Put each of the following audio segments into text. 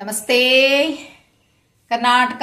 ನಮಸ್ತೆ ಕರ್ನಾಟಕ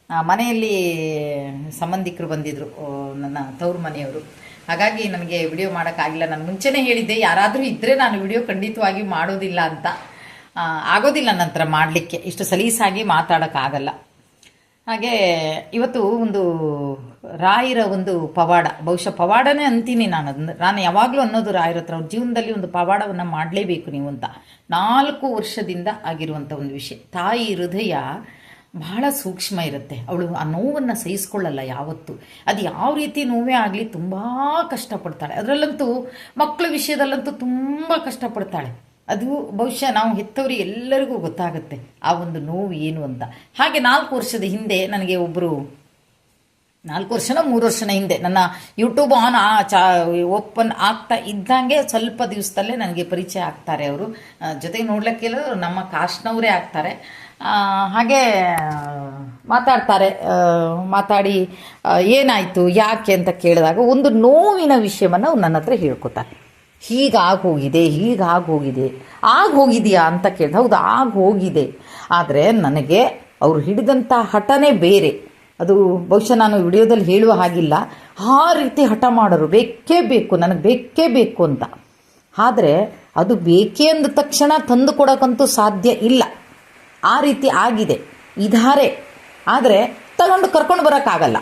ಮನೆಯಲ್ಲಿ ಸಂಬಂಧಿಕರು ಬಂದಿದ್ದರು ನನ್ನ ತವ್ರ ಮನೆಯವರು. ಹಾಗಾಗಿ ನನಗೆ ವಿಡಿಯೋ ಮಾಡೋಕ್ಕಾಗಿಲ್ಲ. ನಾನು ಮುಂಚೆನೇ ಹೇಳಿದ್ದೆ, ಯಾರಾದರೂ ಇದ್ದರೆ ನಾನು ವಿಡಿಯೋ ಖಂಡಿತವಾಗಿ ಮಾಡೋದಿಲ್ಲ ಅಂತ. ಆಗೋದಿಲ್ಲ ನಂತರ ಮಾಡಲಿಕ್ಕೆ. ಇಷ್ಟು ಸಲೀಸಾಗಿ ಮಾತಾಡೋಕ್ಕಾಗಲ್ಲ. ಹಾಗೆ ಇವತ್ತು ಒಂದು ರಾಯರ ಒಂದು ಪವಾಡ, ಬಹುಶಃ ಪವಾಡನೇ ಅಂತೀನಿ ನಾನು. ಅದನ್ನ ನಾನು ಯಾವಾಗಲೂ ಅನ್ನೋದು ರಾಯರ ಹತ್ರ, ಅವ್ರ ಜೀವನದಲ್ಲಿ ಒಂದು ಪವಾಡವನ್ನು ಮಾಡಲೇಬೇಕು ನೀವು ಅಂತ. ನಾಲ್ಕು ವರ್ಷದಿಂದ ಆಗಿರುವಂಥ ಒಂದು ವಿಷಯ. ತಾಯಿ ಹೃದಯ ಬಹಳ ಸೂಕ್ಷ್ಮ ಇರುತ್ತೆ. ಅವಳು ಆ ನೋವನ್ನು ಸಹಿಸ್ಕೊಳ್ಳಲ್ಲ ಯಾವತ್ತು. ಅದು ಯಾವ ರೀತಿ ನೋವೇ ಆಗಲಿ ತುಂಬ ಕಷ್ಟಪಡ್ತಾಳೆ. ಅದರಲ್ಲಂತೂ ಮಕ್ಕಳ ವಿಷಯದಲ್ಲಂತೂ ತುಂಬ ಕಷ್ಟಪಡ್ತಾಳೆ. ಅದು ಬಹುಶಃ ನಾವು ಹೆತ್ತವರಿಗೆ ಎಲ್ಲರಿಗೂ ಗೊತ್ತಾಗುತ್ತೆ ಆ ಒಂದು ನೋವು ಏನು ಅಂತ. ಹಾಗೆ ನಾಲ್ಕು ವರ್ಷದ ಹಿಂದೆ ನನಗೆ ಒಬ್ಬರು ನಾಲ್ಕು ವರ್ಷನ ಮೂರು ವರ್ಷನ ಹಿಂದೆ ನನ್ನ ಯೂಟ್ಯೂಬ್ ಆನ್ ಆ ಚಾ ಓಪನ್ ಆಗ್ತಾ ಇದ್ದಂಗೆ ಸ್ವಲ್ಪ ದಿವಸದಲ್ಲೇ ನನಗೆ ಪರಿಚಯ ಆಗ್ತಾರೆ ಅವರು. ಜೊತೆಗೆ ನೋಡ್ಲಿಕ್ಕೆಲ್ಲ, ನಮ್ಮ ಕಾಸ್ಟ್ನವರೇ ಆಗ್ತಾರೆ. ಹಾಗೆ, ಮಾತಾಡ್ತಾರೆ ಮಾತಾಡಿ ಏನಾಯಿತು, ಯಾಕೆ ಅಂತ ಕೇಳಿದಾಗ ಒಂದು ನೋವಿನ ವಿಷಯವನ್ನು ನನ್ನ ಹತ್ರ ಹೇಳ್ಕೊತಾರೆ. ಹೀಗಾಗೋಗಿದೆ ಆಗ ಹೋಗಿದೆಯಾ ಅಂತ ಕೇಳಿದ, ಹೌದು ಆಗೋಗಿದೆ ಆದರೆ ನನಗೆ ಅವರು ಹಿಡಿದಂಥ ಹಠನೇ ಬೇರೆ. ಅದು ಬಹುಶಃ ನಾನು ವಿಡಿಯೋದಲ್ಲಿ ಹೇಳುವ ಹಾಗಿಲ್ಲ. ಆ ರೀತಿ ಹಠ ಮಾಡೋರು ಬೇಕೇ ಬೇಕು, ನನಗೆ ಬೇಕೇ ಬೇಕು ಅಂತ. ಆದರೆ ಅದು ಬೇಕೇ ಅಂದ ತಕ್ಷಣ ತಂದು ಕೊಡೋಕ್ಕಂತೂ ಸಾಧ್ಯ ಇಲ್ಲ. ಆ ರೀತಿ ಆಗಿದೆ. ಇದಾರೆ. ಆದರೆ ತಗೊಂಡು ಕರ್ಕೊಂಡು ಬರೋಕ್ಕಾಗಲ್ಲ.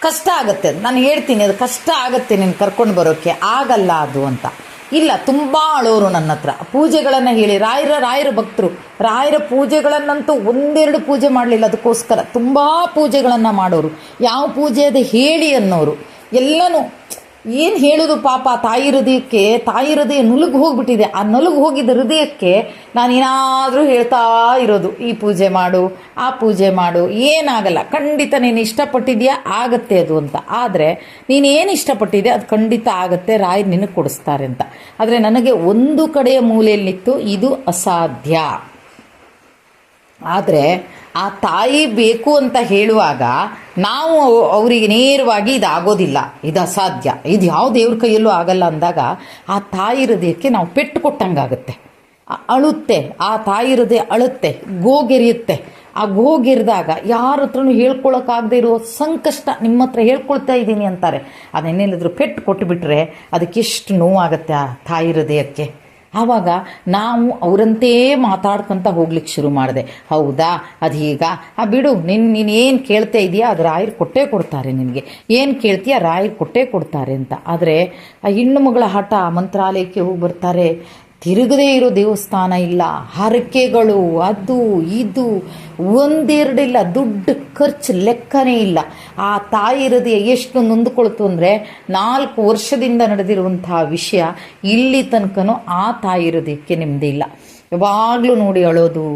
ಕಷ್ಟ ಆಗುತ್ತೆ. ನಾನು ಹೇಳ್ತೀನಿ, ಅದು ಕಷ್ಟ ಆಗುತ್ತೆ ನೀನು ಕರ್ಕೊಂಡು ಬರೋಕ್ಕೆ. ಆಗಲ್ಲ ಅದು ಅಂತ. ಇಲ್ಲ, ತುಂಬ ಅಳೋರು ನನ್ನ ಹತ್ರ. ಪೂಜೆಗಳನ್ನು ಹೇಳಿ, ರಾಯರ ರಾಯರ ಭಕ್ತರು. ರಾಯರ ಪೂಜೆಗಳನ್ನಂತೂ ಒಂದೆರಡು ಪೂಜೆ ಮಾಡಲಿಲ್ಲ. ಅದಕ್ಕೋಸ್ಕರ ತುಂಬ ಪೂಜೆಗಳನ್ನು ಮಾಡೋರು. ಯಾವ ಪೂಜೆ ಅದು ಹೇಳಿ ಅನ್ನೋರು. ಎಲ್ಲನೂ ಏನು ಹೇಳೋದು ಪಾಪ ತಾಯಿ ಹೃದಯಕ್ಕೆ? ತಾಯಿ ಹೃದಯ ನುಲುಗು ಹೋಗ್ಬಿಟ್ಟಿದೆ. ಆ ನಲುಗು ಹೋಗಿದ್ದ ಹೃದಯಕ್ಕೆ ನಾನು ಏನಾದರೂ ಹೇಳ್ತಾ ಇರೋದು. ಈ ಪೂಜೆ ಮಾಡು, ಆ ಪೂಜೆ ಮಾಡು. ಏನಾಗಲ್ಲ. ಖಂಡಿತ ನೀನು ಇಷ್ಟಪಟ್ಟಿದ್ಯಾ? ಆಗತ್ತೆ ಅದು ಅಂತ. ಆದರೆ ನೀನೇನು ಇಷ್ಟಪಟ್ಟಿದೆ ಅದು ಖಂಡಿತ ಆಗತ್ತೆ. ರಾಯ್ ನಿನಗೆ ಕೊಡಿಸ್ತಾರೆ ಅಂತ. ಆದರೆ ನನಗೆ ಒಂದು ಕಡೆಯ ಮೂಲೆಯಲ್ಲಿತ್ತು, ಇದು ಅಸಾಧ್ಯ. ಆದರೆ ಆ ತಾಯಿ ಬೇಕು ಅಂತ ಹೇಳುವಾಗ ನಾವು ಅವ್- ಅವರಿಗೆ ನೇರವಾಗಿ ಇದು ಆಗೋದಿಲ್ಲ ಇದು ಅಸಾಧ್ಯ. ಇದು ಯಾವ ದೇವ್ರ ಕೈಯಲ್ಲೂ ಆಗಲ್ಲ ಅಂದಾಗ ಆ ತಾಯಿ ಹೃದಯಕ್ಕೆ ನಾವು ಪೆಟ್ಟು ಕೊಟ್ಟಂಗಾಗುತ್ತೆ. ಅಳುತ್ತೆ. ಆ ತಾಯಿ ಹೃದಯ ಅಳುತ್ತೆ. ಗೋಗೆರಿಯುತ್ತೆ. ಆ ಗೋಗೆರಿದಾಗ ಯಾರ ಹತ್ರನು ಹೇಳ್ಕೊಳಕ್ಕಾಗದೇ ಇರೋ ಸಂಕಷ್ಟ ನಿಮ್ಮ ಹತ್ರ ಹೇಳ್ಕೊಳ್ತಾ ಇದ್ದೀನಿ ಅಂತಾರೆ. ಅದನ್ನೇನಿದ್ರು ಪೆಟ್ಟು ಕೊಟ್ಟುಬಿಟ್ರೆ ಅದಕ್ಕೆ ಎಷ್ಟು ನೋವಾಗುತ್ತೆ ಆ ತಾಯಿ ಹೃದಯಕ್ಕೆ. ಆವಾಗ ನಾವು ಅವರಂತೇ ಮಾತಾಡ್ಕೊಂತ ಹೋಗ್ಲಿಕ್ಕೆ ಶುರು ಮಾಡಿದೆ. ಹೌದಾ? ಅದು ಆ, ಬಿಡು, ನಿನ್, ನೀನು ಏನು ಕೇಳ್ತಾ ಇದೆಯಾ? ಅದು ರಾಯರು ಕೊಟ್ಟೇ ಕೊಡ್ತಾರೆ ನಿನಗೆ. ಏನು ಕೇಳ್ತೀಯ? ರಾಯರು ಕೊಟ್ಟೇ ಕೊಡ್ತಾರೆ ಅಂತ. ಆದರೆ, ಆ, ಹೆಣ್ಣು ಮಗಳ ಹಠ ಮಂತ್ರಾಲಯಕ್ಕೆ ಹೋಗಿ ಬರ್ತಾರೆ. ತಿರುಗದೇ ಇರೋ ದೇವಸ್ಥಾನ ಇಲ್ಲ. ಹರಕೆಗಳು, ಅದು, ಇದು, ಒಂದೆರಡಿಲ್ಲ. ದುಡ್ಡು ಖರ್ಚು ಲೆಕ್ಕನೇ ಇಲ್ಲ. ಆ ತಾಯಿ ಹೃದಯ ಎಷ್ಟು ನೊಂದುಕೊಳ್ತು ಅಂದರೆ ನಾಲ್ಕು ವರ್ಷದಿಂದ ನಡೆದಿರುವಂತಹ ವಿಷಯ ಇಲ್ಲಿ ತನಕನೂ ಆ ತಾಯಿ ಹೃದಯಕ್ಕೆ ನೆಮ್ಮದಿ ಇಲ್ಲ. ಯಾವಾಗಲೂ ನೋಡಿ ಅಳೋದು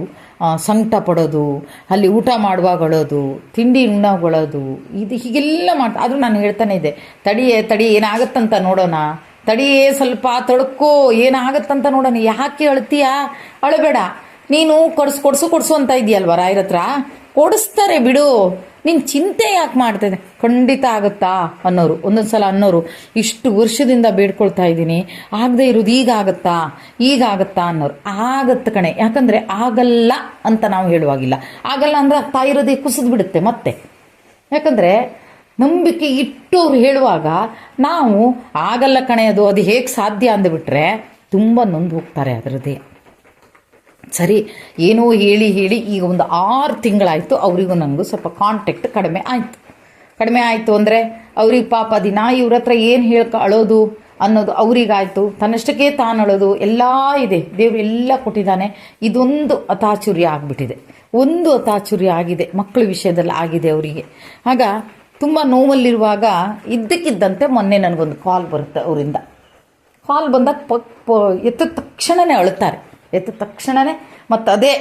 ಸಂಕಟ ಪಡೋದು, ಅಲ್ಲಿ ಊಟ ಮಾಡುವಾಗ ಅಳೋದು, ತಿಂಡಿ ಉಣ್ಣಾಗೊಳ್ಳೋದು ಇದು ಹೀಗೆಲ್ಲ ಮಾಡ್ತಾ ಆದರೂ ನಾನು ಹೇಳ್ತಾನೆ ಇದ್ದೆ, ತಡಿಯೇ, ತಡಿ, ಏನಾಗತ್ತಂತ ನೋಡೋಣ. ತಡಿಯೇ ಸ್ವಲ್ಪ ತಡ್ಕೋ, ಏನಾಗತ್ತಂತ ನೋಡೋಣ ಯಾಕೆ ಅಳ್ತೀಯ? ಅಳಬೇಡ. ನೀನು ಕೊಡ್ಸು ಕೊಡ್ಸು ಕೊಡ್ಸು ಅಂತ ಇದೆಯಲ್ವ ರಾಯರ ಹತ್ರ? ಕೊಡಿಸ್ತಾರೆ ಬಿಡು. ನೀನು ಚಿಂತೆ ಯಾಕೆ ಮಾಡ್ತಿದ್ದೆ ಖಂಡಿತ ಆಗುತ್ತಾ? ಅನ್ನೋರು, ಒಂದೊಂದು ಸಲ ಅನ್ನೋರು, ಇಷ್ಟು ವರ್ಷದಿಂದ ಬೇಡ್ಕೊಳ್ತಾ ಇದ್ದೀನಿ. ಆಗದೆ ಇರೋದು ಈಗ ಆಗುತ್ತಾ? ಈಗ ಆಗುತ್ತಾ ಅನ್ನೋರು. ಆಗತ್ತೆ ಕಣೆ. ಯಾಕಂದರೆ ಆಗಲ್ಲ ಅಂತ ನಾವು ಹೇಳುವಾಗಿಲ್ಲ. ಆಗಲ್ಲ ಅಂದ್ರೆ ಆಗ್ತಾ ಇರೋದೇ ಕುಸಿದು ಬಿಡುತ್ತೆ ಮತ್ತೆ. ಯಾಕಂದರೆ ನಂಬಿಕೆ ಇಟ್ಟವ್ರು ಹೇಳುವಾಗ ನಾವು ಆಗಲ್ಲ ಕಣೆ ಅದು ಅದು ಹೇಗೆ ಸಾಧ್ಯ ಅಂದುಬಿಟ್ರೆ ತುಂಬ ನೊಂದು ಹೋಗ್ತಾರೆ ಅದರದೇ ಸರಿ, ಏನೋ ಹೇಳಿ ಹೇಳಿ ಈಗ ಒಂದು ಆರು ತಿಂಗಳಾಯಿತು, ಅವರಿಗೂ ನನಗೂ ಸ್ವಲ್ಪ ಕಾಂಟ್ಯಾಕ್ಟ್ ಕಡಿಮೆ ಆಯಿತು. ಕಡಿಮೆ ಆಯಿತು ಅಂದರೆ ಅವ್ರಿಗೆ ಪಾಪ ದಿನ ಇವ್ರ ಹತ್ರ ಏನು ಹೇಳ್ಕ ಅಳೋದು ಅನ್ನೋದು ಅವರಿಗಾಯಿತು. ತನ್ನಷ್ಟಕ್ಕೆ ತಾನು ಅಳೋದು, ಎಲ್ಲ ಇದೆ. ದೇವರು ಎಲ್ಲ ಕೊಟ್ಟಿದ್ದಾನೆ. ಇದೊಂದು ಅತಾಚುರ್ಯ ಆಗಿಬಿಟ್ಟಿದೆ. ಒಂದು ಅತಾಚುರ್ಯ ಆಗಿದೆ ಮಕ್ಕಳ ವಿಷಯದಲ್ಲಿ ಆಗಿದೆ ಅವರಿಗೆ. ಆಗ ತುಂಬ ನೋವಲ್ಲಿರುವಾಗ ಇದ್ದಕ್ಕಿದ್ದಂತೆ ಮೊನ್ನೆ ನನಗೊಂದು ಕಾಲ್ ಬರುತ್ತೆ ಅವರಿಂದ. ಕಾಲ್ ಬಂದಾಗ ಪ ಪ ಎತ್ತಿದ ತಕ್ಷಣವೇ ಅಳುತ್ತಾರೆ. ಎದ್ದ ತಕ್ಷಣವೇ ಮತ್ತು ಅದೇ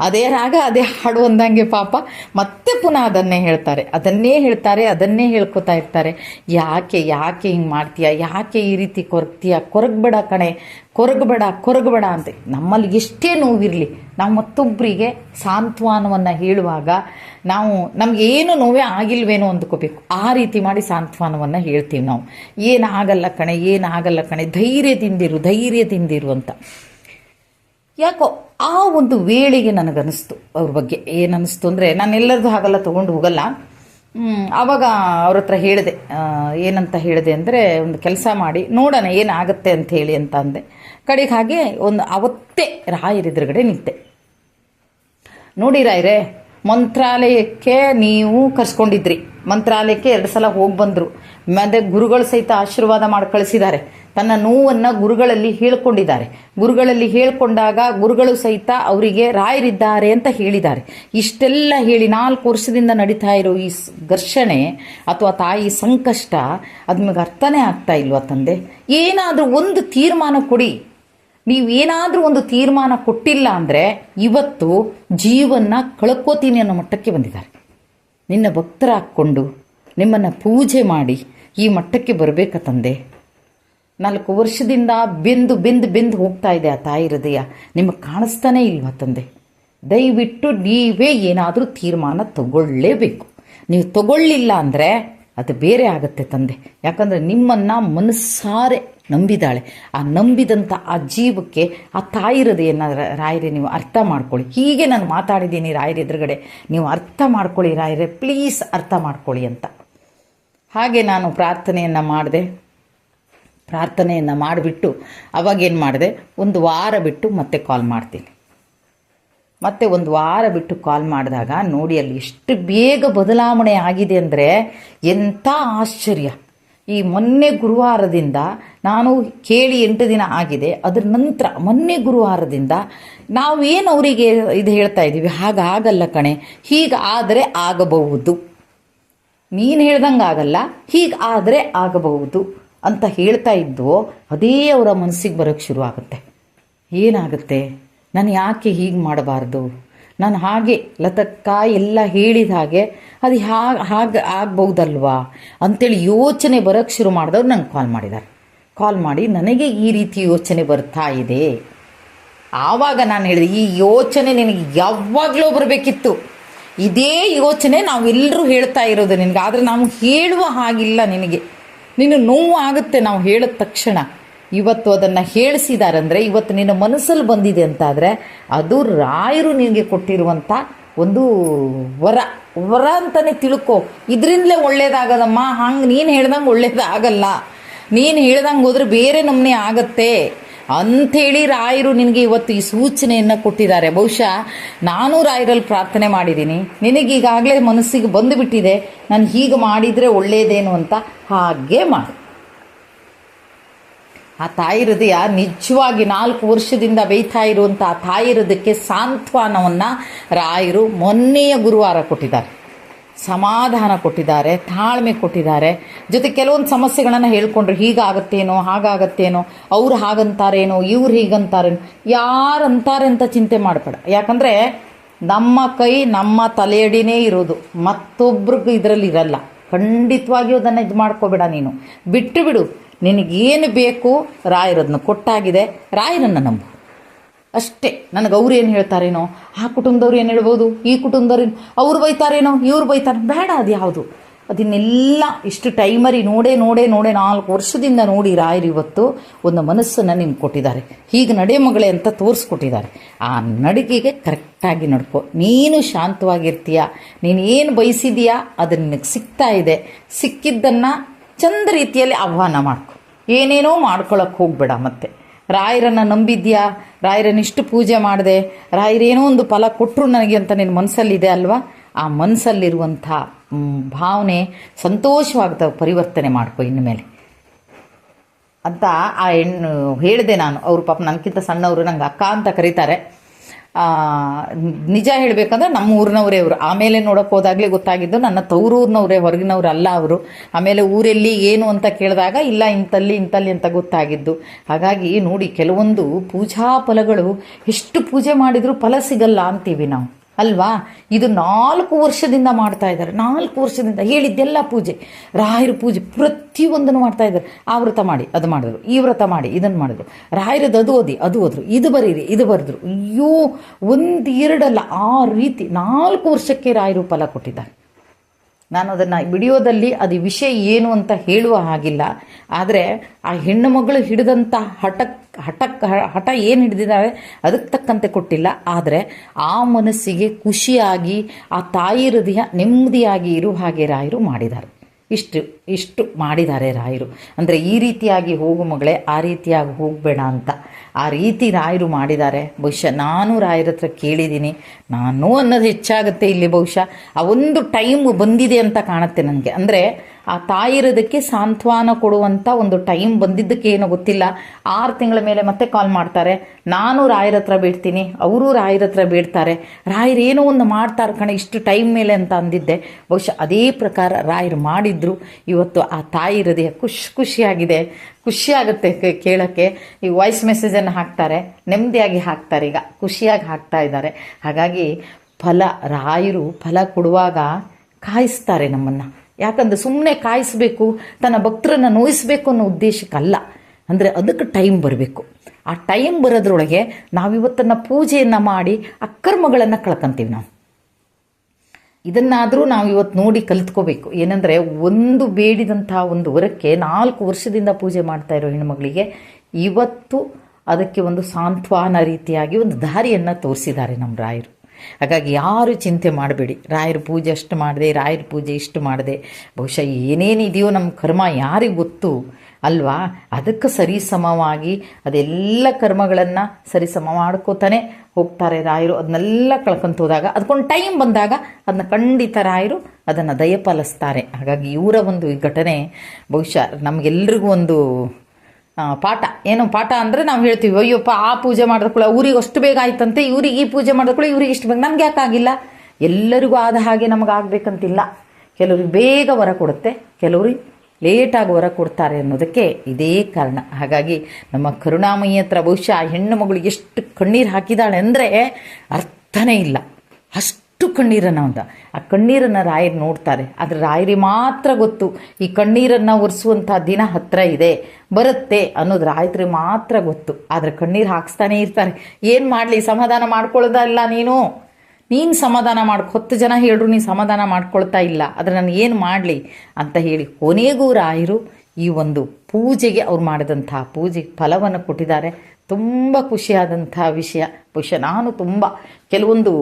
ಅದೇ ರಾಗ, ಅದೇ ಹಾಡು ಅಂದಂಗೆ ಪಾಪ ಮತ್ತೆ ಪುನಃ ಅದನ್ನೇ ಹೇಳ್ತಾರೆ. ಅದನ್ನೇ ಹೇಳ್ತಾರೆ, ಅದನ್ನೇ ಹೇಳ್ಕೊತಾ ಇರ್ತಾರೆ. ಯಾಕೆ ಯಾಕೆ ಹಿಂಗೆ ಮಾಡ್ತೀಯ? ಯಾಕೆ ಈ ರೀತಿ ಕೊರಗ್ತೀಯ? ಕೊರಗಬೇಡ ಕಣೆ, ಕೊರಗಬೇಡ ಕೊರಗಬೇಡ ಅಂತ. ನಮ್ಮಲ್ಲಿ ಎಷ್ಟೇ ನೋವಿರಲಿ, ನಾವು ಮತ್ತೊಬ್ಬರಿಗೆ ಸಾಂತ್ವಾನವನ್ನು ಹೇಳುವಾಗ ನಾವು ನಮ್ಗೆ ಏನು ನೋವೇ ಆಗಿಲ್ವೇನೋ ಅಂದ್ಕೋಬೇಕು. ಆ ರೀತಿ ಮಾಡಿ ಸಾಂತ್ವಾನವನ್ನು ಹೇಳ್ತೀವಿ ನಾವು. ಏನಾಗಲ್ಲ ಕಣೆ ಏನಾಗಲ್ಲ ಕಣೆ, ಧೈರ್ಯದಿಂದಿರು ಧೈರ್ಯದಿಂದಿರು ಅಂತ. ಯಾಕೋ ಆ ಒಂದು ವೇಳೆಗೆ ನನಗನ್ನಿಸ್ತು ಅವ್ರ ಬಗ್ಗೆ. ಏನನ್ನಿಸ್ತು ಅಂದರೆ ನಾನು ಎಲ್ಲರದು ಹಾಗೆಲ್ಲ ತೊಗೊಂಡು ಹೋಗಲ್ಲ. ಆವಾಗ ಅವ್ರ ಹತ್ರ ಹೇಳಿದೆ. ಏನಂತ ಹೇಳಿದೆ ಅಂದರೆ ಒಂದು ಕೆಲಸ ಮಾಡಿ, ನೋಡೋಣ ಏನಾಗುತ್ತೆ ಅಂತ ಹೇಳಿ ಅಂತ ಅಂದೆ. ಕಡೆಗೆ ಹಾಗೆ ಒಂದು ಅವತ್ತೇ ರಾಯರಿದ್ರಗಡೆ ನಿಂತೆ. ನೋಡಿ ರಾಯ್ರೆ, ಮಂತ್ರಾಲಯಕ್ಕೆ ನೀವು ಕರ್ಸ್ಕೊಂಡಿದ್ರಿ. ಮಂತ್ರಾಲಯಕ್ಕೆ ಎರಡು ಸಲ ಹೋಗಿ ಬಂದರು. ಮತ್ತೆ ಗುರುಗಳು ಸಹಿತ ಆಶೀರ್ವಾದ ಮಾಡಿ ಕಳಿಸಿದ್ದಾರೆ ತನ್ನ ನೋವನ್ನು ಗುರುಗಳಲ್ಲಿ ಹೇಳ್ಕೊಂಡಿದ್ದಾರೆ. ಗುರುಗಳಲ್ಲಿ ಹೇಳ್ಕೊಂಡಾಗ ಗುರುಗಳು ಸಹಿತ ಅವರಿಗೆ ರಾಯರಿದ್ದಾರೆ ಅಂತ ಹೇಳಿದ್ದಾರೆ. ಇಷ್ಟೆಲ್ಲ ಹೇಳಿ ನಾಲ್ಕು ವರ್ಷದಿಂದ ನಡೀತಾ ಇರೋ ಈ ಘರ್ಷಣೆ ಅಥವಾ ತಾಯಿ ಸಂಕಷ್ಟ ಅದು ನಿಮಗೆ ಅರ್ಥನೇ ಆಗ್ತಾ ಇಲ್ವಾ ತಂದೆ? ಏನಾದರೂ ಒಂದು ತೀರ್ಮಾನ ಕೊಡಿ. ನೀವೇನಾದರೂ ಒಂದು ತೀರ್ಮಾನ ಕೊಟ್ಟಿಲ್ಲ ಅಂದರೆ ಇವತ್ತು ಜೀವನ್ನ ಕಳ್ಕೋತೀನಿ ಅನ್ನೋ ಮಟ್ಟಕ್ಕೆ ಬಂದಿದ್ದಾರೆ. ನಿನ್ನ ಭಕ್ತರ ಹಾಕ್ಕೊಂಡು ನಿಮ್ಮನ್ನು ಪೂಜೆ ಮಾಡಿ ಈ ಮಟ್ಟಕ್ಕೆ ಬರಬೇಕ ತಂದೆ. ನಾಲ್ಕು ವರ್ಷದಿಂದ ಬೆಂದು ಬೆಂದು ಬೆಂದು ಹೋಗ್ತಾ ಇದೆ ಆ ತಾಯಿ ಹೃದಯ. ನಿಮಗೆ ಕಾಣಿಸ್ತಾನೇ ಇಲ್ವಾ ತಂದೆ? ದಯವಿಟ್ಟು ನೀವೇ ಏನಾದರೂ ತೀರ್ಮಾನ ತಗೊಳ್ಳೇಬೇಕು. ನೀವು ತಗೊಳ್ಳಿಲ್ಲ ಅಂದರೆ ಅದು ಬೇರೆ ಆಗುತ್ತೆ ತಂದೆ. ಯಾಕಂದರೆ ನಿಮ್ಮನ್ನು ಮನಸ್ಸಾರೆ ನಂಬಿದಾಳೆ. ಆ ನಂಬಿದಂಥ ಆ ಜೀವಕ್ಕೆ ಆ ತಾಯಿ ಹೃದಯನ ರಾಯರೇ ನೀವು ಅರ್ಥ ಮಾಡ್ಕೊಳ್ಳಿ. ಹೀಗೆ ನಾನು ಮಾತಾಡಿದ್ದೀನಿ ರಾಯರ ಎದುರುಗಡೆ. ನೀವು ಅರ್ಥ ಮಾಡ್ಕೊಳ್ಳಿ ರಾಯರೇ, ಪ್ಲೀಸ್ ಅರ್ಥ ಮಾಡ್ಕೊಳ್ಳಿ ಅಂತ. ಹಾಗೆ ನಾನು ಪ್ರಾರ್ಥನೆಯನ್ನು ಮಾಡಿದೆ. ಪ್ರಾರ್ಥನೆಯನ್ನು ಮಾಡಿಬಿಟ್ಟು ಅವಾಗೇನು ಮಾಡಿದೆ? ಒಂದು ವಾರ ಬಿಟ್ಟು ಮತ್ತೆ ಕಾಲ್ ಮಾಡ್ತೀನಿ. ಮತ್ತೆ ಒಂದು ವಾರ ಬಿಟ್ಟು ಕಾಲ್ ಮಾಡಿದಾಗ ನೋಡಿ ಅಲ್ಲಿ ಎಷ್ಟು ಬೇಗ ಬದಲಾವಣೆ ಆಗಿದೆ ಅಂದರೆ ಎಂಥ ಆಶ್ಚರ್ಯ. ಈ ಮೊನ್ನೆ ಗುರುವಾರದಿಂದ ನಾನು ಕೇಳಿ ಎಂಟು ದಿನ ಆಗಿದೆ, ಅದ್ರ ನಂತರ ಮೊನ್ನೆ ಗುರುವಾರದಿಂದ ನಾವೇನು ಅವರಿಗೆ ಇದು ಹೇಳ್ತಾ ಇದ್ದೀವಿ ಹಾಗಾಗಲ್ಲ ಕಣೆ ಹೀಗಾದರೆ ಆಗಬಹುದು. ನೀನು ಹೇಳ್ದಂಗೆ ಆಗಲ್ಲ, ಹೀಗೆ ಆದರೆ ಆಗಬಹುದು ಅಂತ ಹೇಳ್ತಾ ಇದ್ದು ಅದೇ ಅವರ ಮನಸ್ಸಿಗೆ ಬರೋಕ್ಕೆ ಶುರು ಆಗುತ್ತೆ. ಏನಾಗುತ್ತೆ? ನಾನು ಯಾಕೆ ಹೀಗೆ ಮಾಡಬಾರ್ದು? ನಾನು ಹಾಗೆ ಲತಕ್ಕ ಎಲ್ಲ ಹೇಳಿದ ಹಾಗೆ ಅದು ಹಾಗೆ ಹಾಗೆ ಆಗ್ಬಹುದಲ್ವಾ? ಅಂತೇಳಿ ಯೋಚನೆ ಬರೋಕ್ಕೆ ಶುರು ಮಾಡಿದವ್ರು ನಂಗೆ ಕಾಲ್ ಮಾಡಿದ್ದಾರೆ ಕಾಲ್ ಮಾಡಿ, ನನಗೆ ಈ ರೀತಿ ಯೋಚನೆ ಬರ್ತಾ ಇದೆ. ಆವಾಗ ನಾನು ಹೇಳಿದೆ, ಈ ಯೋಚನೆ ನಿನಗೆ ಯಾವಾಗಲೂ ಬರಬೇಕಿತ್ತು. ಇದೇ ಯೋಚನೆ ನಾವೆಲ್ಲರೂ ಹೇಳ್ತಾ ಇರೋದು ನಿನಗೆ. ಆದರೆ ನಾವು ಹೇಳುವ ಹಾಗಿಲ್ಲ ನಿನಗೆ. ನಿನ್ನ ನೋವು ಆಗುತ್ತೆ ನಾವು ಹೇಳಿದ ತಕ್ಷಣ. ಇವತ್ತು ಅದನ್ನು ಹೇಳಿಸಿದಾರಂದರೆ, ಇವತ್ತು ನಿನ್ನ ಮನಸ್ಸಲ್ಲಿ ಬಂದಿದೆ ಅಂತಾದರೆ, ಅದು ರಾಯರು ನಿನಗೆ ಕೊಟ್ಟಿರುವಂಥ ಒಂದು ವರ. ವರ ಅಂತಲೇ ತಿಳ್ಕೊ. ಇದರಿಂದಲೇ ಒಳ್ಳೇದಾಗದಮ್ಮ. ಹಂಗೆ ನೀನು ಹೇಳ್ದಂಗೆ ಒಳ್ಳೇದಾಗಲ್ಲ. ನೀನು ಹೇಳ್ದಂಗೆ ಹೋದ್ರೆ ಬೇರೆ ನಮ್ಮನೆ ಆಗತ್ತೆ. ಅಂಥೇಳಿ ರಾಯರು ನಿನಗೆ ಇವತ್ತು ಈ ಸೂಚನೆಯನ್ನು ಕೊಟ್ಟಿದ್ದಾರೆ. ಬಹುಶಃ ನಾನು ರಾಯರಲ್ಲಿ ಪ್ರಾರ್ಥನೆ ಮಾಡಿದ್ದೀನಿ. ನಿನಗೀಗಾಗಲೇ ಮನಸ್ಸಿಗೆ ಬಂದುಬಿಟ್ಟಿದೆ. ನಾನು ಹೀಗೆ ಮಾಡಿದರೆ ಒಳ್ಳೆಯದೇನು ಅಂತ ಹಾಗೆ ಮಾಡು. ಆ ತಾಯಿ ಹೃದಯ ನಿಜವಾಗಿ ನಾಲ್ಕು ವರ್ಷದಿಂದ ಬೇಯ್ತಾ ಇರುವಂಥ ಆ ತಾಯಿ ಹೃದಯಕ್ಕೆ ಸಾಂತ್ವನವನ್ನು ರಾಯರು ಮೊನ್ನೆಯ ಗುರುವಾರ ಕೊಟ್ಟಿದ್ದಾರೆ. ಸಮಾಧಾನ ಕೊಟ್ಟಿದ್ದಾರೆ, ತಾಳ್ಮೆ ಕೊಟ್ಟಿದ್ದಾರೆ. ಜೊತೆ ಕೆಲವೊಂದು ಸಮಸ್ಯೆಗಳನ್ನು ಹೇಳ್ಕೊಂಡ್ರು, ಹೀಗಾಗತ್ತೇನೋ, ಹಾಗಾಗತ್ತೇನೋ, ಅವ್ರು ಹಾಗಂತಾರೇನೋ, ಇವ್ರು ಹೀಗಂತಾರೇನೋ, ಯಾರು ಅಂತಾರೆ ಅಂತ ಚಿಂತೆ ಮಾಡಬೇಡ. ಯಾಕಂದರೆ ನಮ್ಮ ಕೈ ನಮ್ಮ ತಲೆಯಡಿನೇ ಇರೋದು, ಮತ್ತೊಬ್ರಿಗೆ ಇದರಲ್ಲಿ ಇರಲ್ಲ. ಖಂಡಿತವಾಗಿಯೂ ಅದನ್ನು ಇದು ಮಾಡ್ಕೋಬೇಡ ನೀನು. ಬಿಟ್ಟು ಬಿಡು, ನಿನಗೇನು ಬೇಕು ರಾಯರದನ್ನು ಕೊಟ್ಟಾಗಿದೆ, ರಾಯರನ್ನು ನಂಬು. ಅಷ್ಟೇ. ನನಗೆ ಅವ್ರು ಏನು ಹೇಳ್ತಾರೇನೋ? ಆ ಕುಟುಂಬದವ್ರು ಏನು ಹೇಳ್ಬೋದು? ಈ ಕುಟುಂಬದವ್ರು ಅವ್ರು ಬೈತಾರೇನೋ? ಇವ್ರು ಬೈತಾರೆ. ಬೇಡ ಅದು ಯಾವುದು. ಅದನ್ನೆಲ್ಲ ಇಷ್ಟು ಟೈಮರಿ ನೋಡೇ ನೋಡೇ ನೋಡೇ ನಾಲ್ಕು ವರ್ಷದಿಂದ ನೋಡಿ ರಾಯರು ಇವತ್ತು ಒಂದು ಮನಸ್ಸನ್ನು ನಿಮ್ಗೆ ಕೊಟ್ಟಿದ್ದಾರೆ. ಹೀಗೆ ನಡೆ ಮಗಳೇ ಅಂತ ತೋರಿಸ್ಕೊಟ್ಟಿದ್ದಾರೆ. ಆ ನಡಿಗೆಗೆ ಕರೆಕ್ಟಾಗಿ ನಡ್ಕೊ. ನೀನು ಶಾಂತವಾಗಿರ್ತೀಯ? ನೀನು ಏನು ಬಯಸಿದೀಯಾ ಅದು ನಿನಗೆ ಸಿಗ್ತಾ ಇದೆ. ಸಿಕ್ಕಿದ್ದನ್ನು ಚಂದ ರೀತಿಯಲ್ಲಿ ಆಹ್ವಾನ ಮಾಡ್ಕೊ. ಏನೇನೋ ಮಾಡ್ಕೊಳಕ್ಕೆ ಹೋಗ್ಬೇಡ ಮತ್ತೆ. ರಾಯರನ್ನು ನಂಬಿದ್ಯಾ? ರಾಯರನ್ನ ಇಷ್ಟು ಪೂಜೆ ಮಾಡಿದೆ? ರಾಯರೇನೋ ಒಂದು ಫಲ ಕೊಟ್ಟರು ನನಗೆ ಅಂತ ನಿನ್ನ ಮನಸ್ಸಲ್ಲಿದೆ ಅಲ್ವಾ? ಆ ಮನಸ್ಸಲ್ಲಿರುವಂಥ ಭಾವನೆ ಸಂತೋಷವಾಗ್ತವೆ ಪರಿವರ್ತನೆ ಮಾಡ್ಕೊ ಮೇಲೆ. ಅಂತ ಆ ಹೆಣ್ಣು ಹೇಳಿದೆ ನಾನು. ಅವರು ಪಾಪ ನನಗಿಂತ ಸಣ್ಣವರು, ನಂಗೆ ಅಕ್ಕ ಅಂತ ಕರೀತಾರೆ. ನಿಜ ಹೇಳ್ಬೇಕಂದ್ರೆ ನಮ್ಮ ಊರಿನವರೇ ಅವರು ಆಮೇಲೆ ನೋಡೋಕೆ ಹೋದಾಗಲೇ ಗೊತ್ತಾಗಿದ್ದು ನನ್ನ ತವರೂರಿನವರೇ, ಹೊರಗಿನವ್ರು ಅಲ್ಲ ಅವರು. ಆಮೇಲೆ ಊರೆಲ್ಲಿ ಏನು ಅಂತ ಕೇಳಿದಾಗ, ಇಲ್ಲ, ಇಂತಲ್ಲಿ ಇಂತಲ್ಲಿ ಅಂತ ಗೊತ್ತಾಗಿದ್ದು. ಹಾಗಾಗಿ ನೋಡಿ, ಕೆಲವೊಂದು ಪೂಜಾ ಫಲಗಳು ಎಷ್ಟು ಪೂಜೆ ಮಾಡಿದ್ರು ಫಲ ಸಿಗಲ್ಲ ಅಂತೀವಿ ನಾವು. ಅಲ್ವಾ? ಇದು ನಾಲ್ಕು ವರ್ಷದಿಂದ ಮಾಡ್ತಾ ಇದ್ದಾರೆ. ನಾಲ್ಕು ವರ್ಷದಿಂದ ಹೇಳಿದ್ದೆಲ್ಲ ಪೂಜೆ. ರಾಯರ ಪೂಜೆ ಪ್ರತಿಯೊಂದನ್ನು ಮಾಡ್ತಾ ಇದ್ದಾರೆ. ಆ ವ್ರತ ಮಾಡಿ, ಅದು ಮಾಡಿದ್ರು. ಈ ವ್ರತ ಮಾಡಿ, ಇದನ್ನು ಮಾಡಿದ್ರು. ರಾಯರದ್ದು ಅದು ಓದಿ, ಅದು ಓದ್ರು. ಇದು ಬರೀರಿ, ಇದು ಬರೆದ್ರು. ಅಯ್ಯೋ ಒಂದು ಎರಡಲ್ಲ ಆ ರೀತಿ ನಾಲ್ಕು ವರ್ಷಕ್ಕೆ ರಾಯರು ಫಲ ಕೊಟ್ಟಿದ್ದಾರೆ. ನಾನು ಅದನ್ನು ವಿಡಿಯೋದಲ್ಲಿ ಅದು ವಿಷಯ ಏನು ಅಂತ ಹೇಳುವ ಹಾಗಿಲ್ಲ. ಆದರೆ ಆ ಹೆಣ್ಣು ಮಗಳು ಹಿಡಿದಂಥ ಹಠಕ್ ಹಠಕ್ ಹಠ ಏನು ಹಿಡಿದಿದ್ದಾರೆ ಅದಕ್ಕೆ ತಕ್ಕಂತೆ ಕೊಟ್ಟಿಲ್ಲ. ಆದರೆ ಆ ಮನಸ್ಸಿಗೆ ಖುಷಿಯಾಗಿ ಆ ತಾಯಿ ಹೃದಯ ನೆಮ್ಮದಿಯಾಗಿ ಇರುವ ಹಾಗೆ ರಾಯರು ಮಾಡಿದ್ದಾರೆ. ಇಷ್ಟು ಇಷ್ಟು ಮಾಡಿದ್ದಾರೆ ರಾಯರು. ಅಂದರೆ ಈ ರೀತಿಯಾಗಿ ಹೋಗು ಮಗಳೇ, ಆ ರೀತಿಯಾಗಿ ಹೋಗಬೇಡ ಅಂತ. ಆ ರೀತಿ ರಾಯರು ಮಾಡಿದ್ದಾರೆ. ಬಹುಶಃ ನಾನು ರಾಯರ ಹತ್ರ ಕೇಳಿದ್ದೀನಿ. ನಾನು ಅನ್ನೋದು ಹೆಚ್ಚಾಗುತ್ತೆ ಇಲ್ಲಿ ಬಹುಶಃ. ಆ ಒಂದು ಟೈಮ್ ಬಂದಿದೆ ಅಂತ ಕಾಣುತ್ತೆ ನನಗೆ. ಅಂದರೆ ಆ ತಾಯಿರೋದಕ್ಕೆ ಸಾಂತ್ವನ ಕೊಡುವಂಥ ಒಂದು ಟೈಮ್ ಬಂದಿದ್ದಕ್ಕೆ ಏನೋ ಗೊತ್ತಿಲ್ಲ. ಆರು ತಿಂಗಳ ಮೇಲೆ ಮತ್ತೆ ಕಾಲ್ ಮಾಡ್ತಾರೆ. ನಾನು ರಾಯರ ಹತ್ರ ಬೇಡ್ತೀನಿ ಅವರು ರಾಯರ ಹತ್ರ ಬೇಡ್ತಾರೆ ರಾಯರು ಏನೋ ಒಂದು ಮಾಡ್ತಾರೆ ಕಣ, ಇಷ್ಟು ಟೈಮ್ ಮೇಲೆ ಅಂತ ಅಂದಿದ್ದೆ. ಬಹುಶಃ ಅದೇ ಪ್ರಕಾರ ರಾಯರು ಮಾಡಿದ್ರು. ಇವತ್ತು ಆ ತಾಯಿ ಹೃದಯ ಖುಷಿ, ಖುಷಿಯಾಗಿದೆ. ಖುಷಿಯಾಗುತ್ತೆ ಕೇಳೋಕ್ಕೆ. ಈ ವಾಯ್ಸ್ ಮೆಸೇಜನ್ನು ಹಾಕ್ತಾರೆ, ನೆಮ್ಮದಿಯಾಗಿ ಹಾಕ್ತಾರೆ ಈಗ. ಖುಷಿಯಾಗಿ ಹಾಕ್ತಾ ಇದ್ದಾರೆ. ಹಾಗಾಗಿ ಫಲ, ರಾಯರು ಫಲ ಕೊಡುವಾಗ ಕಾಯಿಸ್ತಾರೆ ನಮ್ಮನ್ನು. ಯಾಕಂದ್ರೆ ಸುಮ್ಮನೆ ಕಾಯಿಸ್ಬೇಕು, ತನ್ನ ಭಕ್ತರನ್ನು ನೋಯಿಸ್ಬೇಕು ಅನ್ನೋ ಉದ್ದೇಶಕ್ಕಲ್ಲ. ಅಂದರೆ ಅದಕ್ಕೆ ಟೈಮ್ ಬರಬೇಕು. ಆ ಟೈಮ್ ಬರೋದ್ರೊಳಗೆ ನಾವಿವತ್ತನ್ನು ಪೂಜೆಯನ್ನು ಮಾಡಿ ಅಕರ್ಮಗಳನ್ನು ಕಳ್ಕಂತೀವಿ ನಾವು. ಇದನ್ನಾದರೂ ನಾವು ಇವತ್ತು ನೋಡಿ ಕಲ್ತ್ಕೋಬೇಕು. ಏನಂದರೆ ಒಂದು ಬೇಡಿದಂಥ ಒಂದು ವರಕ್ಕೆ ನಾಲ್ಕು ವರ್ಷದಿಂದ ಪೂಜೆ ಮಾಡ್ತಾ ಇರೋ ಹೆಣ್ಮಗಳಿಗೆ ಇವತ್ತು ಅದಕ್ಕೆ ಒಂದು ಸಾಂತ್ವನ ರೀತಿಯಾಗಿ ಒಂದು ದಾರಿಯನ್ನು ತೋರಿಸಿದ್ದಾರೆ ನಮ್ಮ ರಾಯರು. ಹಾಗಾಗಿ ಯಾರು ಚಿಂತೆ ಮಾಡಬೇಡಿ. ರಾಯರ ಪೂಜೆ ಅಷ್ಟು ಮಾಡಿದೆ, ರಾಯರ ಪೂಜೆ ಇಷ್ಟು ಮಾಡಿದೆ. ಬಹುಶಃ ಏನೇನಿದೆಯೋ ನಮ್ಮ ಕರ್ಮ ಯಾರಿಗೆ ಗೊತ್ತು ಅಲ್ವಾ? ಅದಕ್ಕೆ ಸರಿಸಮವಾಗಿ ಅದೆಲ್ಲ ಕರ್ಮಗಳನ್ನು ಸರಿಸಮ ಮಾಡ್ಕೋತಾನೆ ಹೋಗ್ತಾರೆ ರಾಯರು. ಅದನ್ನೆಲ್ಲ ಕಳ್ಕೊಂತ ಹೋದಾಗ, ಅದಕ್ಕೊಂದು ಟೈಮ್ ಬಂದಾಗ ಅದನ್ನ ಖಂಡಿತ ರಾಯರು ಅದನ್ನು ದಯಪಾಲಿಸ್ತಾರೆ. ಹಾಗಾಗಿ ಇವರ ಒಂದು ಘಟನೆ ಬಹುಶಃ ನಮಗೆಲ್ರಿಗೂ ಒಂದು ಪಾಠ. ಏನು ಪಾಠ ಅಂದರೆ ನಾವು ಹೇಳ್ತೀವಿ, ಅಯ್ಯಪ್ಪ, ಆ ಪೂಜೆ ಮಾಡಿದ ಕೂಡ ಊರಿಗೆ ಅಷ್ಟು ಬೇಗ ಆಯ್ತಂತೆ, ಇವ್ರಿಗೆ ಈ ಪೂಜೆ ಮಾಡಿದ ಕೂಡ ಇವ್ರಿಗೆ ಇಷ್ಟು ಬೇಗ ನಮ್ಗೆ ಯಾಕಾಗಿಲ್ಲ ಎಲ್ಲರಿಗೂ ಆದ ಹಾಗೆ ನಮಗೆ ಆಗ್ಬೇಕಂತಿಲ್ಲ. ಕೆಲವ್ರಿಗೆ ಬೇಗ ವರ ಕೊಡುತ್ತೆ ಕೆಲವ್ರಿಗೆ ಲೇಟಾಗಿ ವರ ಕೊಡ್ತಾರೆ ಅನ್ನೋದಕ್ಕೆ ಇದೇ ಕಾರಣ. ಹಾಗಾಗಿ ನಮ್ಮ ಕರುಣಾಮಯಿ ಹತ್ರ ಬಹುಶಃ ಆ ಹೆಣ್ಣು ಮಗಳು ಎಷ್ಟು ಕಣ್ಣೀರು ಹಾಕಿದಾಳೆ ಅಂದರೆ ಅರ್ಥನೇ ಇಲ್ಲ. ಅಷ್ಟು ಕಣ್ಣೀರನ್ನು ಅಂತ ಆ ಕಣ್ಣೀರನ್ನು ರಾಯರು ನೋಡ್ತಾರೆ. ಆದರೆ ರಾಯರಿಗೆ ಮಾತ್ರ ಗೊತ್ತು, ಈ ಕಣ್ಣೀರನ್ನು ಒರೆಸುವಂಥ ದಿನ ಹತ್ರ ಇದೆ, ಬರುತ್ತೆ ಅನ್ನೋದು ರಾಯತ್ರಿ ಮಾತ್ರ ಗೊತ್ತು. ಆದರೆ ಕಣ್ಣೀರು ಹಾಕ್ಸ್ತಾನೆ ಇರ್ತಾರೆ. ಏನು ಮಾಡಲಿ, ಸಮಾಧಾನ ಮಾಡ್ಕೊಳ್ಳೋದಲ್ಲ ನೀನು? ನೀನು ಸಮಾಧಾನ ಮಾಡ್ಕೊ, ಹತ್ತು ಜನ ಹೇಳ್ರು ನೀನು ಸಮಾಧಾನ ಮಾಡ್ಕೊಳ್ತಾ ಇಲ್ಲ. ಆದರೆ ನಾನು ಏನು ಮಾಡಲಿ ಅಂತ ಹೇಳಿ ಕೊನೆಗೂ ರಾಯರು ಈ ಒಂದು ಪೂಜೆಗೆ ಅವ್ರು ಮಾಡಿದಂಥ ಪೂಜೆಗೆ ಫಲವನ್ನು ಕೊಟ್ಟಿದ್ದಾರೆ. ತುಂಬ ಖುಷಿಯಾದಂಥ ವಿಷಯ. ಬಹುಶಃ ನಾನು ತುಂಬ ಕೆಲವೊಂದು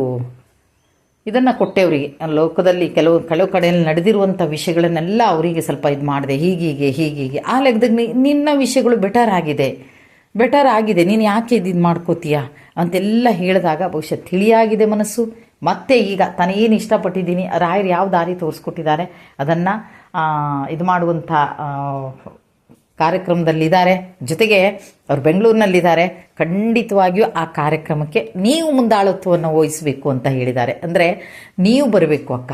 ಇದನ್ನು ಕೊಟ್ಟೆ ಅವರಿಗೆ ಲೋಕದಲ್ಲಿ ಕೆಲವು ಕೆಲವು ಕಡೆಯಲ್ಲಿ ನಡೆದಿರುವಂಥ ವಿಷಯಗಳನ್ನೆಲ್ಲ ಅವರಿಗೆ ಸ್ವಲ್ಪ ಇದು ಮಾಡಿದೆ. ಹೀಗೀಗೆ ಹೀಗೀಗೆ ಆ ಲೆಕ್ಕದಾಗ ನಿನ್ನ ವಿಷಯಗಳು ಬೆಟರ್ ಆಗಿದೆ. ಬೆಟರ್ ಆಗಿದೆ. ನೀನು ಯಾಕೆ ಇದು ಮಾಡ್ಕೋತೀಯ? ಅಂತೆಲ್ಲ ಹೇಳಿದಾಗ ಬಹುಶಃ ತಿಳಿಯಾಗಿದೆ ಮನಸ್ಸು. ಮತ್ತೆ ಈಗ ತಾನೇನು ಇಷ್ಟಪಟ್ಟಿದ್ದೀನಿ, ರಾಯರು ಯಾವ ದಾರಿ ತೋರಿಸ್ಕೊಟ್ಟಿದ್ದಾರೆ, ಅದನ್ನು ಇದು ಮಾಡುವಂಥ ಕಾರ್ಯಕ್ರಮದಲ್ಲಿದ್ದಾರೆ. ಜೊತೆಗೆ ಅವ್ರು ಬೆಂಗಳೂರಿನಲ್ಲಿದ್ದಾರೆ. ಖಂಡಿತವಾಗಿಯೂ ಆ ಕಾರ್ಯಕ್ರಮಕ್ಕೆ ನೀವು ಮುಂದಾಳತ್ವವನ್ನು ವಹಿಸಬೇಕು ಅಂತ ಹೇಳಿದ್ದಾರೆ. ಅಂದರೆ ನೀವು ಬರಬೇಕು ಅಕ್ಕ.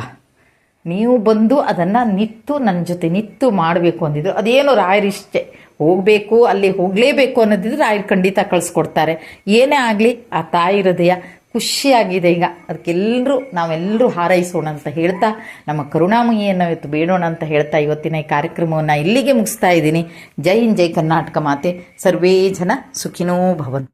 ನೀವು ಬಂದು ಅದನ್ನು ನಿತ್ತು ನನ್ನ ಜೊತೆ ನಿತ್ತು ಮಾಡಬೇಕು ಅಂದಿದ್ರು ಅದೇನು ರಾಯರಿಷ್ಟೇ ಹೋಗಬೇಕು, ಅಲ್ಲಿ ಹೋಗಲೇಬೇಕು ಅನ್ನೋದಿದ್ರೆ ರಾಯರು ಖಂಡಿತ ಕಳಿಸ್ಕೊಡ್ತಾರೆ. ಏನೇ ಆಗಲಿ, ಆ ತಾಯಿ ಹೃದಯ ಖುಷಿಯಾಗಿದೆ. ಈಗ ಅದಕ್ಕೆಲ್ಲರೂ ನಾವೆಲ್ಲರೂ ಹಾರೈಸೋಣ ಅಂತ ಹೇಳ್ತಾ, ನಮ್ಮ ಕರುಣಾಮಯಿಯನ್ನು ಇವತ್ತು ಬೇಡೋಣ ಅಂತ ಹೇಳ್ತಾ ಇವತ್ತಿನ ಈ ಕಾರ್ಯಕ್ರಮವನ್ನು ಇಲ್ಲಿಗೆ ಮುಗಿಸ್ತಾ ಇದ್ದೀನಿ. ಜೈ ಹಿಂದ್, ಜೈ ಕರ್ನಾಟಕ ಮಾತೆ. ಸರ್ವೇ ಜನ ಸುಖಿನೋ ಭವಂತು.